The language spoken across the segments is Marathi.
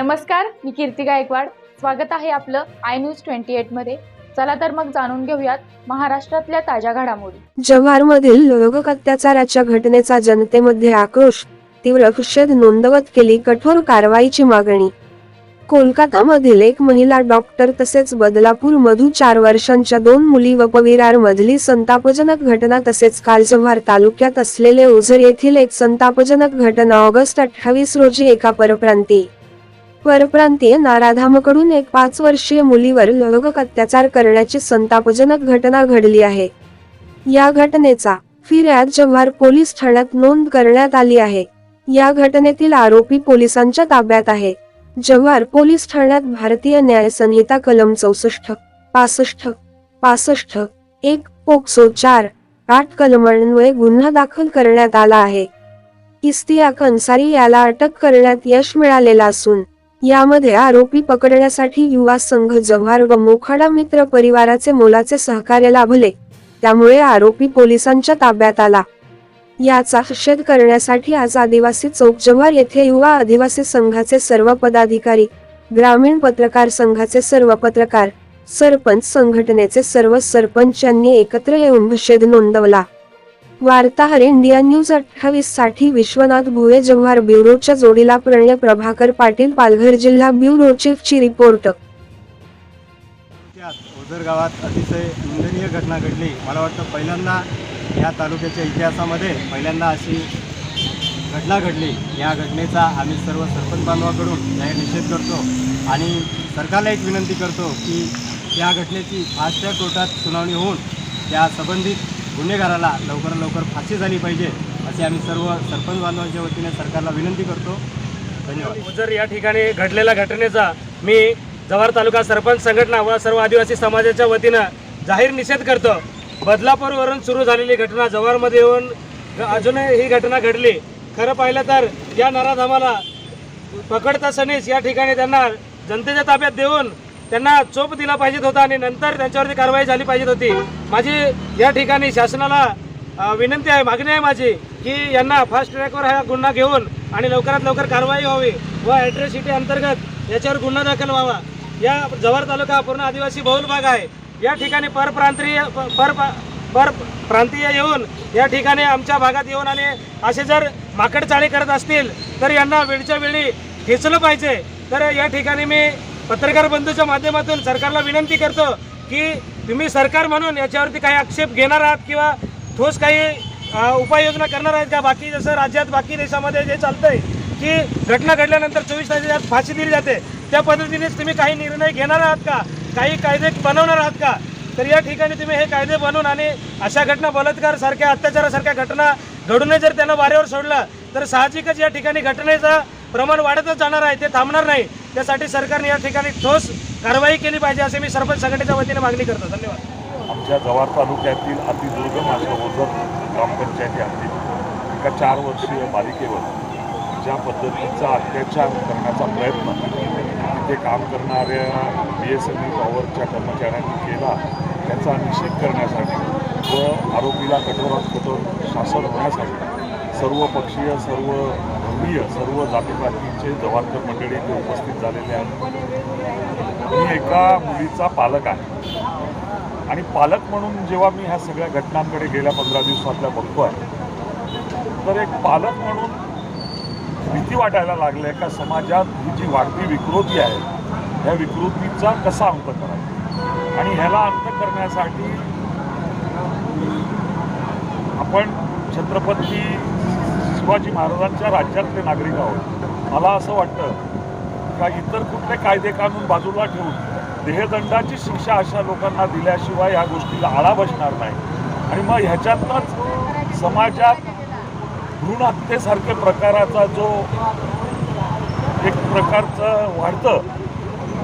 नमस्कार मी कीर्ती गायकवाड. स्वागत आहे आपलं आय न्यूज ट्वेंटी एटमध्ये. चला तर मग जाणून घेऊयात महाराष्ट्रातल्या ताज्या घडामोडी. जव्हारमधील लोक अत्याचाराच्या घटनेचा जनतेमध्ये आक्रोश तीव्र निषेध नोंदवत केली कठोर कारवाईची मागणी. कोलकातामधील एक महिला डॉक्टर तसेच बदलापूर मधू चार वर्षांच्या दोन मुली व पविरार मधली संतापजनक घटना तसेच काल जव्हार तालुक्यात असलेले ओझर येथील एक संतापजनक घटना ऑगस्ट अठ्ठावीस रोजी एका परप्रांती परप्रांतीय नाराधामकडून एक पाच वर्षीय मुलीवर लैंगिक अत्याचार करण्याची संतापजनक घटना घडली आहे. या घटनेचा फिर्याद जव्हार पोलीस ठाण्यात नोंद करण्यात आली आहे. या घटनेतील आरोपी पोलिसांच्या ताब्यात आहे. जव्हार पोलीस ठाण्यात भारतीय न्याय संहिता कलम चौसष्ट पासष्ट पासष्ट एक पोक्सो चार आठ कलमांमुळे गुन्हा दाखल करण्यात आला आहे. इस्तिया अन्सारी याला अटक करण्यात यश मिळालेला असून यामध्ये आरोपी पकडण्यासाठी युवा संघ जव्हार व मोखाडा मित्र परिवाराचे मोलाचे सहकार्य लाभले. त्यामुळे आरोपी पोलिसांच्या ताब्यात आला. याचा निषेध करण्यासाठी आज आदिवासी चौक जव्हार येथे युवा आदिवासी संघाचे सर्व पदाधिकारी ग्रामीण पत्रकार संघाचे सर्व पत्रकार सरपंच संघटनेचे सर्व सरपंच यांनी एकत्र येऊन निषेध नोंदवला. वार्ताहर इंडिया न्यूज अठ्ठावीससाठी विश्वनाथ भुवे जव्हार ब्युरोच्या जोडीला प्रणय प्रभाकर पाटील पालघर जिल्हा ब्युरो चीफची रिपोर्ट. ओझर गावात अतिशय निंदनीय घटना घडली. मला वाटतं पहिल्यांदा या तालुक्याच्या इतिहासामध्ये पहिल्यांदा अशी घटना घडली. या घटनेचा आम्ही सर्व सरपंच बांधवाकडून जाहीर निषेध करतो आणि सरकारला एक विनंती करतो की या घटनेची फास्टच्या कोर्टात सुनावणी होऊन त्या संबंधित गुन्हेगाराला लवकरात लवकर फाशी झाली पाहिजे असे आम्ही सर्व सरपंच बांधवांच्या वतीने सरकारला विनंती करतो. धन्यवाद. जर या ठिकाणी घडलेल्या घटनेचा मी जव्हार तालुका सरपंच संघटना व सर्व आदिवासी समाजाच्या वतीनं जाहीर निषेध करतो. बदलापूरवरून सुरू झालेली घटना जव्हारमध्ये येऊन अजूनही ही घटना घडली. खरं पाहिलं तर या नराधामाला पकडता सणीस या ठिकाणी त्यांना जनतेच्या ताब्यात देऊन त्यांना चोप दिला पाहिजेत होता आणि नंतर त्यांच्यावरती कारवाई झाली पाहिजे होती. माझी या ठिकाणी शासनाला विनंती आहे मागणी आहे माझी की यांना फास्ट ट्रॅकवर हा गुन्हा घेऊन आणि लवकरात लवकर कारवाई व्हावी व ॲट्रॉसिटी अंतर्गत याच्यावर गुन्हा दाखल व्हावा. या जव्हार तालुका पूर्ण आदिवासी बहुल भाग आहे. या ठिकाणी परप्रांतीय प- पर पर प्रांतीय येऊन या ठिकाणी आमच्या भागात येऊन आणि असे जर माकडचाळी करत असतील तर यांना वेळच्या वेळी खेचलं पाहिजे. तर या ठिकाणी मी पत्रकार बंधूच्या माध्यमातून सरकारला विनंती करतो की तुम्ही सरकार म्हणून याच्यावरती काही आक्षेप घेणार आहात किंवा ठोस काही उपाययोजना करणार आहेत का बाकी जसं राज्यात बाकी देशामध्ये जे चालतंय की घटना घडल्यानंतर चोवीस तासात फाशी दिली जाते. त्या पद्धतीनेच तुम्ही काही निर्णय घेणार आहात का? काही कायदे बनवणार आहात का? तर या ठिकाणी तुम्ही हे कायदे बनवून आणि अशा घटना बलात्कारसारख्या अत्याचारासारख्या घटना घडूनही जर त्यांना वाऱ्यावर सोडलं तर साहजिकच या ठिकाणी घटनेचं प्रमाण वाढतच जाणार आहे ते थांबणार नाही. त्यासाठी सरकारने या ठिकाणी ठोस कारवाई केली पाहिजे असे मी सरपंच संघटनेच्या वतीने मागणी करतो. धन्यवाद. आमच्या जव्हार तालुक्यातील अतिदुर्गम अशा ओझर ग्रामपंचायती हद्दीत एका चार वर्षीय बालिकेवर ज्या पद्धतीचा अत्याचार करण्याचा प्रयत्न तिथे काम करणाऱ्या बी एस एन एल पॉवरच्या कर्मचाऱ्यांनी केला त्याचा निषेध करण्यासाठी व आरोपीला कठोरात कठोर शासन होण्यासाठी सर्व पक्षीय सर्व जाती सर्व जातीपातीचे जवानकर मंडळी इथे उपस्थित झालेले आहेत. मी एका मुलीचा पालक आहे. आणि पालक म्हणून जेव्हा मी ह्या सगळ्या घटनांकडे गेल्या पंधरा दिवसातल्या बघतो आहे तर एक पालक म्हणून भीती वाटायला लागली का समाजात ही जी वाढती विकृती आहे ह्या विकृतीचा कसा अंत करायचा आणि ह्याला अंत करण्यासाठी आपण छत्रपती शिवाजी महाराजांच्या राज्यातले नागरिक आहोत. मला असं वाटतं का इतर कुठले कायदे कानून बाजूला ठेवून देहदंडाची शिक्षा अशा लोकांना दिल्याशिवाय ह्या गोष्टीला आळा बसणार नाही. आणि मग ह्याच्यातनंच समाजात भ्रूण हत्येसारखे प्रकाराचा जो एक प्रकारचं वाढतं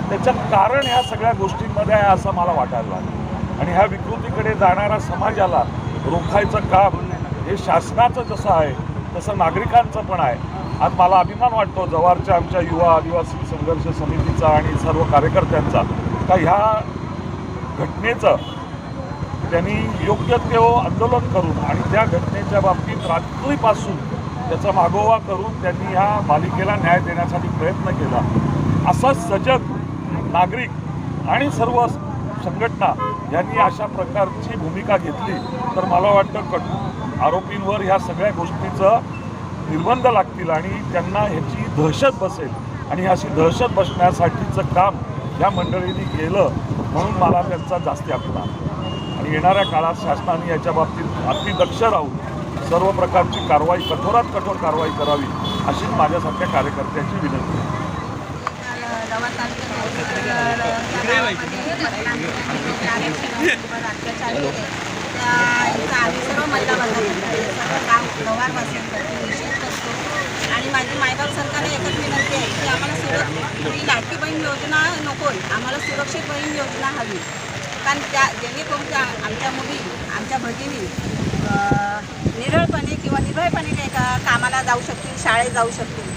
त्याच्यात कारण ह्या सगळ्या गोष्टींमध्ये आहे असं मला वाटायला लागलं. आणि ह्या विकृतीकडे जाणाऱ्या समाजाला रोखायचं काम हे शासनाचं जसं आहे तसं नागरिकांचं पण आहे. आज मला अभिमान वाटतो जव्हारच्या आमच्या युवा आदिवासी संघर्ष समितीचा आणि सर्व कार्यकर्त्यांचा का ह्या घटनेचं त्यांनी योग्य ते आंदोलन करून आणि त्या घटनेच्या बाबतीत रात्रीपासून त्याचा मागोवा करून त्यांनी ह्या मालिकेला न्याय देण्यासाठी प्रयत्न केला. असा सजग नागरिक आणि सर्व संघटना यांनी अशा प्रकारची भूमिका घेतली. तर मला वाटतं कट आरोपींवर ह्या सगळ्या गोष्टीचं निर्बंध लागतील आणि त्यांना ह्याची दहशत बसेल आणि अशी दहशत बसण्यासाठीचं काम या मंडळींनी केलं म्हणून मला त्यांचा जास्ती अभिमान आणि येणाऱ्या काळात शासनाने याच्या बाबतीत अति दक्ष राहून सर्व प्रकारची कारवाई कठोरात कठोर कारवाई करावी अशीच माझ्यासारख्या कार्यकर्त्यांची विनंती आहे. आम्ही सर्व महिला बंधू काम व्यवहारपासून निषेध करतो आणि माझी मायबाप सरकारला एकच विनंती आहे की आम्हाला सुरक्षित ही लाडकी बहीण योजना नको आम्हाला सुरक्षित बहीण योजना हवी. कारण त्या जेणेकरून त्या आमच्या मुली आमच्या भगिनी निरळपणे किंवा निर्भयपणे काही का कामाला जाऊ शकतील शाळेत जाऊ शकतील.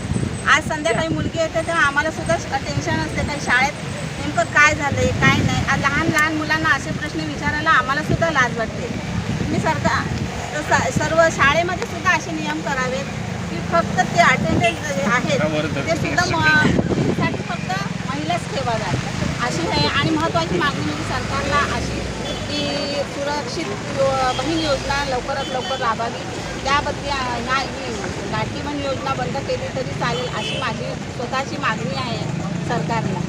आज संध्याकाळी मुलगी येते तेव्हा आम्हाला सुद्धा टेन्शन असते. काही शाळेत नेमकं काय झालंय काय नाही. लहान लहान मुलांना असे प्रश्न विचारायला आम्हाला सुद्धा लाज वाटते. मी सरकार सर्व शाळेमध्ये सुद्धा असे नियम करावेत की फक्त ते अटेंडन्स आहेत ते सुद्धा म- साठी फक्त महिलाच ठेवाव्यात. अशी आहे आणि महत्त्वाची मागणी म्हणजे सरकारला अशी की सुरक्षित बहीण योजना लवकरात लवकर राबावी त्याबद्दल ह्या बहीण योजना बंद केली तरी चालेल अशी माझी स्वतःची मागणी आहे सरकारला.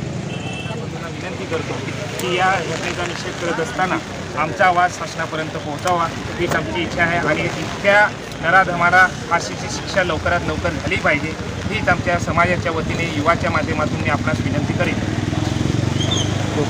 विनंती करतो की या घटनेचा निषेध करत असताना आमचा आवाज शासनापर्यंत पोहोचावा हीच आमची इच्छा आहे आणि इतक्या नराधमाला फाशीची शिक्षा लवकरात लवकर झाली पाहिजे हीच आमच्या समाजाच्या वतीने युवाच्या माध्यमातून मी आपणास विनंती करेन. हो,